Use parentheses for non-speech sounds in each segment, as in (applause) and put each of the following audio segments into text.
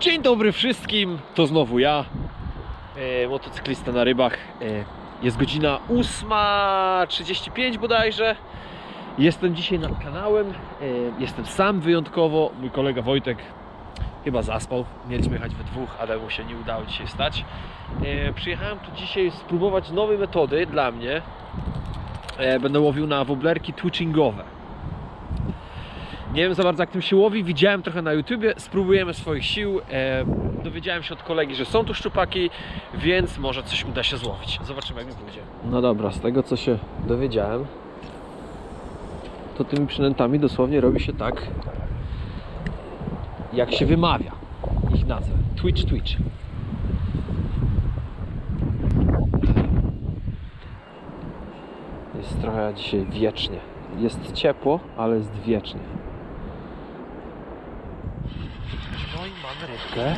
Dzień dobry wszystkim, to znowu ja, e, motocyklista na rybach. E, jest godzina 8.35 bodajże. Jestem dzisiaj nad kanałem, e, jestem sam wyjątkowo, mój kolega Wojtek chyba zaspał, mieliśmy jechać we dwóch, ale mu się nie udało dzisiaj wstać. E, przyjechałem tu dzisiaj spróbować nowej metody dla mnie. E, będę łowił na woblerki twitchingowe. Nie wiem za bardzo jak tym się łowi, widziałem trochę na YouTubie, spróbujemy swoich sił. E, dowiedziałem się od kolegi, że są tu szczupaki, więc może coś uda się złowić. Zobaczymy jak mi pójdzie. No dobra, z tego co się dowiedziałem, to tymi przynętami dosłownie robi się tak, jak się wymawia ich nazwę. Twitch, Twitch. Jest trochę dzisiaj wiecznie. Jest ciepło, ale jest wiecznie. No i mamy rybkę.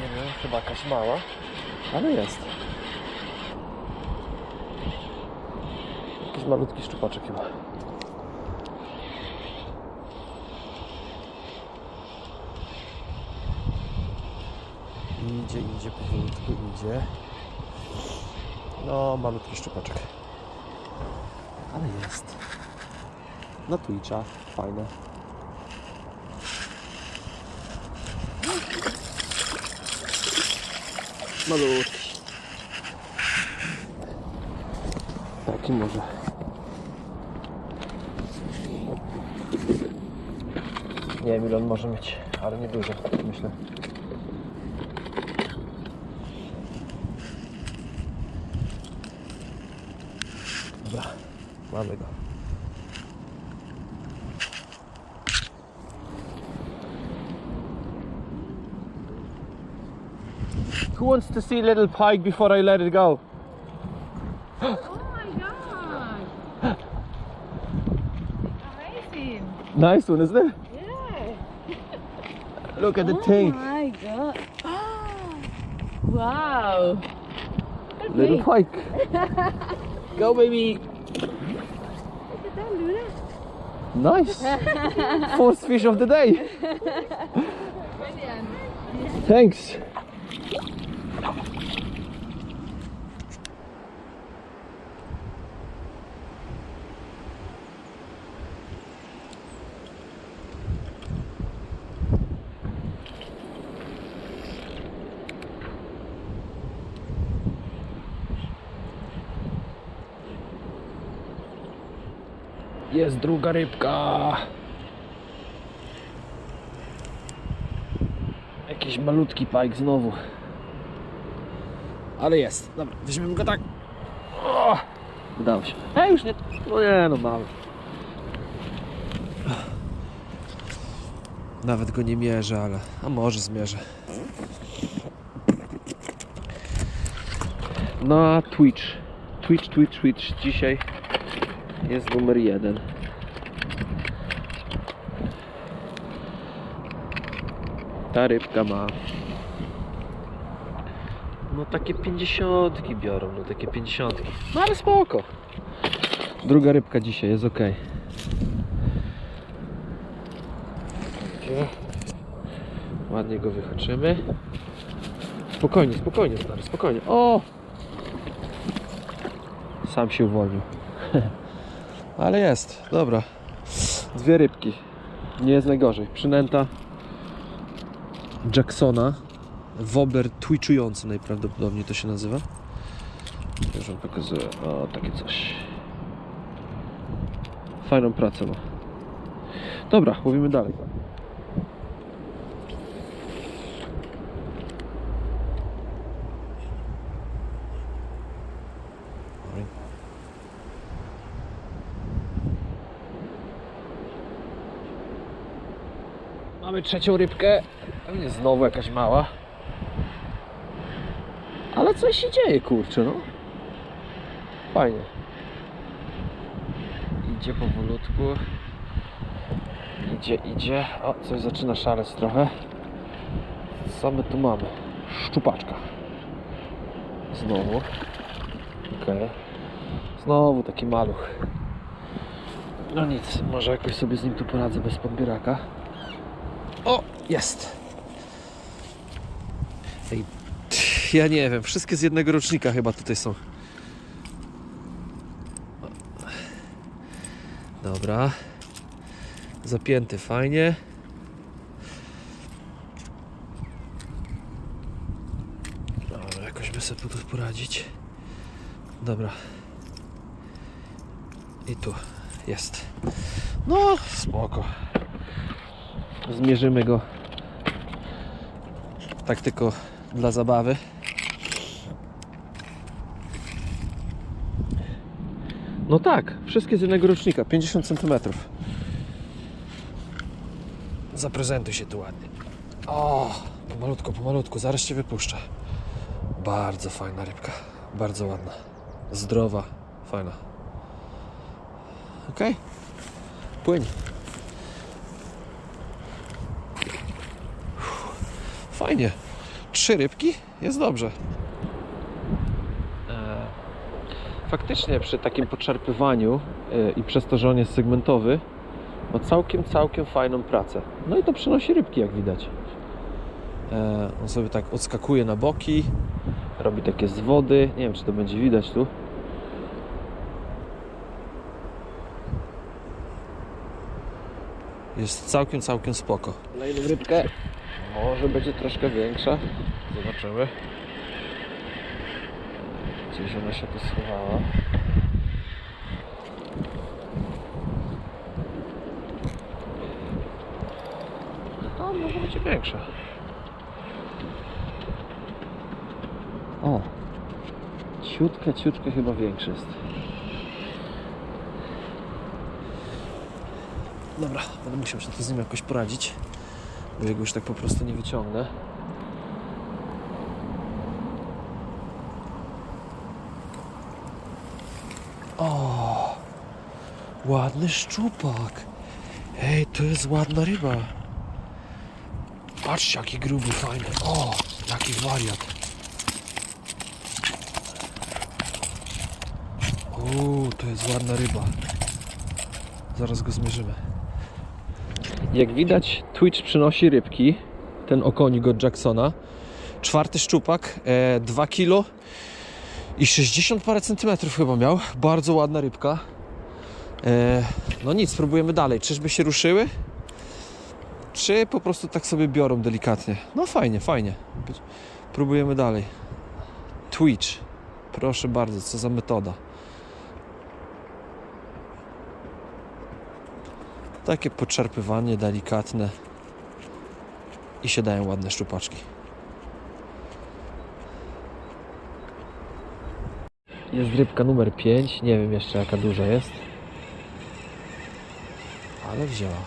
Nie wiem, chyba jakaś mała, ale jest. Jakiś malutki szczupaczek chyba. Idzie, idzie, powolutku idzie. No, malutki szczupaczek. Ale jest. Na Twitcha, fajne. Malutki. Taki może. Nie wiem ile on może mieć, ale nie dużo, myślę. Dobra, mamy go. Who wants to see little pike before I let it go? Oh my god! Amazing! Nice one, isn't it? Yeah! Look at the thing! oh tank. my god! (gasps) wow! Little pike. (laughs) go, baby. Look at that, Luna. Nice. (laughs) First fish of the day. (laughs) Brilliant! Thanks. Jest druga rybka. Jakiś malutki pajk znowu. Ale jest. Dobra, weźmiemy go tak. O! Udało się. A już nie. No nie, no mały. Nawet go nie mierzę, ale. A może zmierzę. No a Twitch. Twitch, Twitch, Twitch. Dzisiaj jest numer jeden. Ta rybka ma. No takie pięćdziesiątki biorą, no takie pięćdziesiątki. No ale spoko. Druga rybka dzisiaj jest ok. Ładnie go wyhaczymy. Spokojnie, spokojnie, stary, spokojnie. O! Sam się uwolnił. (laughs) Ale jest, dobra. Dwie rybki. Nie jest najgorzej. Przynęta Jacksona. Wobbler twitchujący najprawdopodobniej to się nazywa. Już wam pokazuję. O, takie coś. Fajną pracę ma. Dobra, mówimy dalej. Mamy trzecią rybkę. Pewnie znowu jakaś mała. Ale coś się dzieje, kurczę, no. Fajnie. Idzie powolutku. Idzie, idzie. O, coś zaczyna szaleć trochę. Co my tu mamy? Szczupaczka. Znowu. Okej. Znowu taki maluch. No nic, może jakoś sobie z nim tu poradzę bez podbieraka. O, jest. Ej, ja nie wiem, wszystkie z jednego rocznika chyba tutaj są. Dobra. Zapięty fajnie. Dobra, jakoś by sobie tu poradzić. Dobra. I tu jest. No, spoko. Zmierzymy go. Tak tylko dla zabawy. No tak, wszystkie z jednego rocznika, 50 cm. Zaprezentuj się tu ładnie. O, pomalutku, pomalutku, zaraz cię wypuszczę. Bardzo fajna rybka, bardzo ładna. Zdrowa, fajna. Okej, płyń. Fajnie. Trzy rybki? Jest dobrze. Faktycznie przy takim podszarpywaniu e, i przez to, że on jest segmentowy, ma całkiem, całkiem fajną pracę. No i to przynosi rybki, jak widać. E, On sobie tak odskakuje na boki, robi takie zwody. Nie wiem, czy to będzie widać tu. Jest całkiem, całkiem spoko. Kolejną rybkę. Może będzie troszkę większa. Zobaczymy. Gdzieś ona się tu schowała. No, może być większa. O! Ciutkę, ciutkę chyba większy jest. Dobra, będę musiał się z nim jakoś poradzić. Jego już tak po prostu nie wyciągnę. O! Ładny szczupak. Ej, to jest ładna ryba. Patrzcie, jaki gruby, fajny. O, jaki wariat. Uuu, to jest ładna ryba. Zaraz go zmierzymy. Jak widać, Twitch przynosi rybki. Ten okonik od Jacksona. Czwarty szczupak, e, 2 kilo i 60 parę centymetrów chyba miał. Bardzo ładna rybka. E, no nic, spróbujemy dalej. Czyżby się ruszyły? Czy po prostu tak sobie biorą delikatnie? No fajnie, fajnie. Próbujemy dalej. Twitch. Proszę bardzo, co za metoda. Takie podszarpywanie delikatne i się dają ładne szczupaczki. Jest rybka numer 5. Nie wiem jeszcze jaka duża jest. Ale wzięła.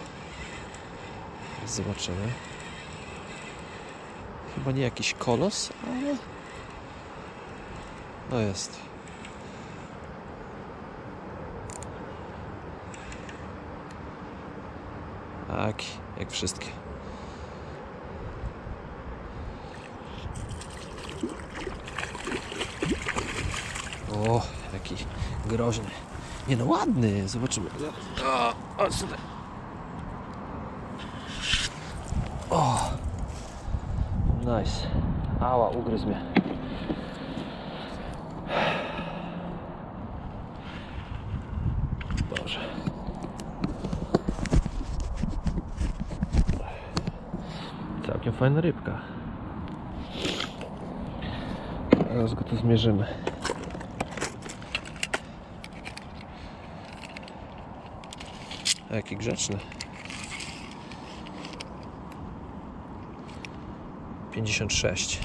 Zobaczymy. Chyba nie jakiś kolos, ale. No jest. Tak, jak wszystkie. O, jaki groźny. Nie no, ładny. Zobaczymy. O, o, tutaj. O. Nice. Ała, ugryzł mnie. Boże. Całkiem fajna rybka. Teraz go tu zmierzymy. A Jaki grzeczny. 56.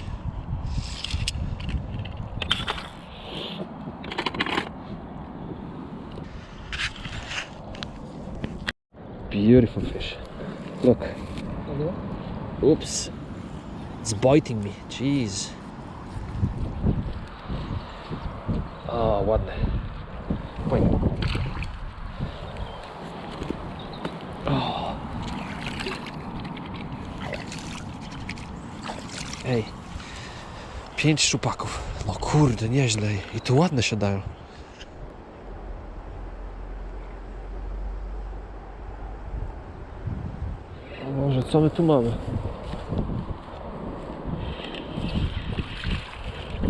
Beautiful fish. Look. Oops. It's biting me. Jeez. O, ładny. Płyń. Ej. Pięć szczupaków. No kurde, nieźle. I tu ładne się dają. O Może co my tu mamy?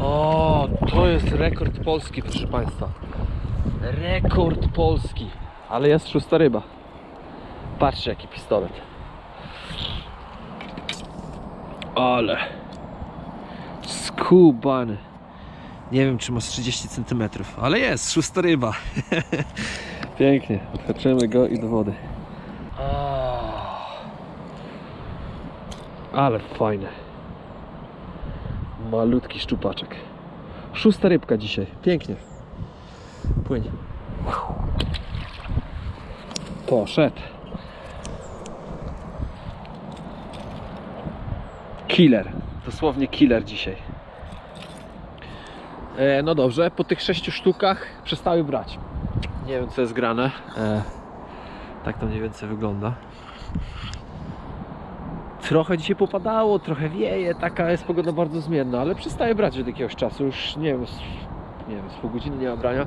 O, to jest rekord polski, proszę Państwa. Rekord polski. Ale jest szósta ryba. Patrzcie, jaki pistolet. Ale. Skubany. Nie wiem, czy ma z 30 cm, ale jest, szósta ryba. (laughs) Pięknie. Odhaczymy go i do wody. Ale fajne. Malutki szczupaczek. Szósta rybka dzisiaj. Pięknie. Płyń. Poszedł. Killer. Dosłownie killer dzisiaj. E, no dobrze, po tych sześciu sztukach przestały brać. Nie wiem co jest grane. E, tak to mniej więcej wygląda. Trochę dzisiaj popadało, trochę wieje, taka jest pogoda bardzo zmienna, ale przestaje brać od jakiegoś czasu. Już nie wiem, nie wiem, z pół godziny nie ma brania.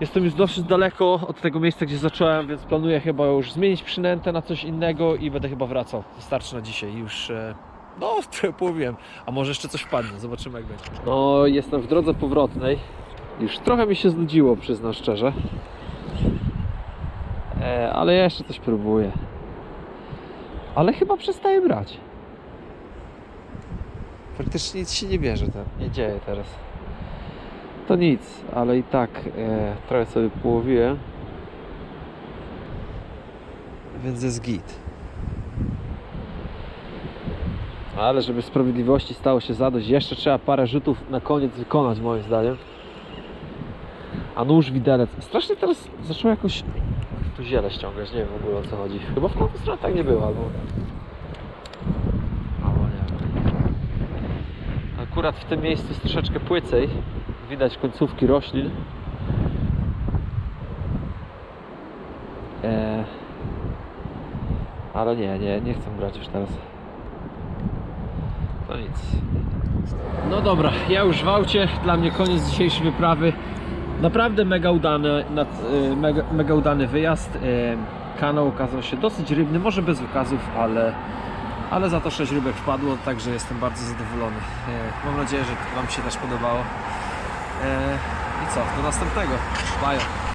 Jestem już dosyć daleko od tego miejsca, gdzie zacząłem, więc planuję chyba już zmienić przynętę na coś innego i będę chyba wracał. Wystarczy na dzisiaj. Już e, no, (laughs) trochę powiem, a może jeszcze coś wpadnie, zobaczymy jak będzie. No, jestem w drodze powrotnej. Już trochę mi się znudziło, przyznam szczerze. E, ale ja jeszcze coś próbuję. Ale chyba przestaje brać. Praktycznie nic się nie bierze, ten, nie dzieje teraz. To nic, ale i tak e, trochę sobie połowiłem. Więc jest git. Ale żeby sprawiedliwości stało się zadość, jeszcze trzeba parę rzutów na koniec wykonać moim zdaniem. A nóż widelec. Strasznie teraz zaczęło jakoś tu ziele ściągać, nie wiem w ogóle o co chodzi. Chyba w tamtą stronę tak nie było, albo... Albo nie. Akurat w tym miejscu jest troszeczkę płycej. Widać końcówki roślin. Eee... Ale nie, nie, nie chcę brać już teraz. To nic. No dobra, ja już w aucie. Dla mnie koniec dzisiejszej wyprawy. Naprawdę mega udany, y, mega, mega udany wyjazd. Y, Kanał okazał się dosyć rybny, może bez wykazów, ale, ale za to 6 rybek wpadło, także jestem bardzo zadowolony. Y, Mam nadzieję, że Wam się też podobało. I co, do następnego. Bye.